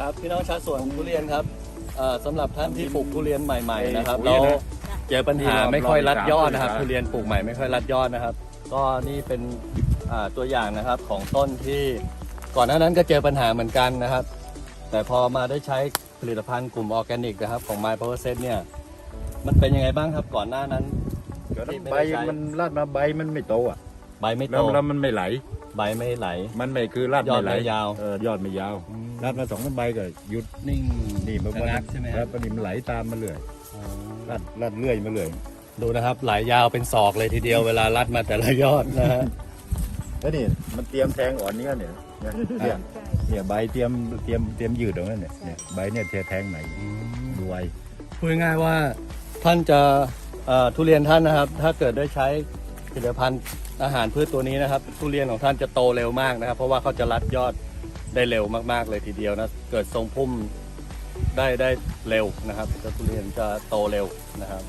ครับพี่น้องชาวสวนทุเรียนครับเอ่อสำหรับท่านที่ปลูกทุเรียนใหม่ ๆ นะครับปุ๋แล้ยวนะเจอปัญหาไม่ค่อยรัดยอดนะครับรอบที่สามทุเรียนปลูกใหม่ไม่ค่อยรัดยอดนะครับ ก็นี่เป็นอ่าตัวอย่างนะครับของต้นที่ก่อนหน้านั้นก็เจอปัญหาเหมือนกันนะครับ แต่พอมาได้ใช้ผลิตภัณฑ์กลุ่มออร์แกนิกนะครับของ My Power Set เนี่ยมันเป็นยังไงบ้างครับก่อนหน้านั้นเดี๋ยวที่ไม่ใบได้ใช้มันลาดมาใบมันไม่โตอะ ใบไม่แล้โตวแล้วมันไม่ไหล ใบไม่ไหล มันไม่คือลาดยอดไม่ไหลไม่ยาวเออยอดไม่ยาวลาดมาสองสามใบก็หยุดนิ่งนี่มันชะงักใช่ไหมคครัรับบปนี้มันไหลตามมาเรื่อยอ๋อลาดลาดเรื่อยมาเรื่อยดูนะครับ ไหลยาวเป็นศอกเลยทีเดียวเวลารัดมาแต่ละยอดนะฮะแล้วนี่มันเตรียมแทงอ่อนเนี้ยเนี่ยเนี่ยเนี่ยเนี่ยใบเตรียมเตรียมเตรียมยืดตรงนั้นเนี่ยเนี่ยใบเนี่ยเทแทงใหม่ดูไวพูดง่ายๆว่าท่านจะเอ่อทุเรียนท่านนะครับ ถ้าเกิดได้ใช้ ผลิตภัณฑ์อาหารพืชตัวนี้นะครับ ทุเรียนของท่านจะโตเร็วมากนะครับ เพราะว่าเขาจะรัดยอดได้เร็วมากๆเลยทีเดียวนะ เกิดทรงพุ่มได้ได้เร็วนะครับทุเรียนจะโตเร็วนะครับ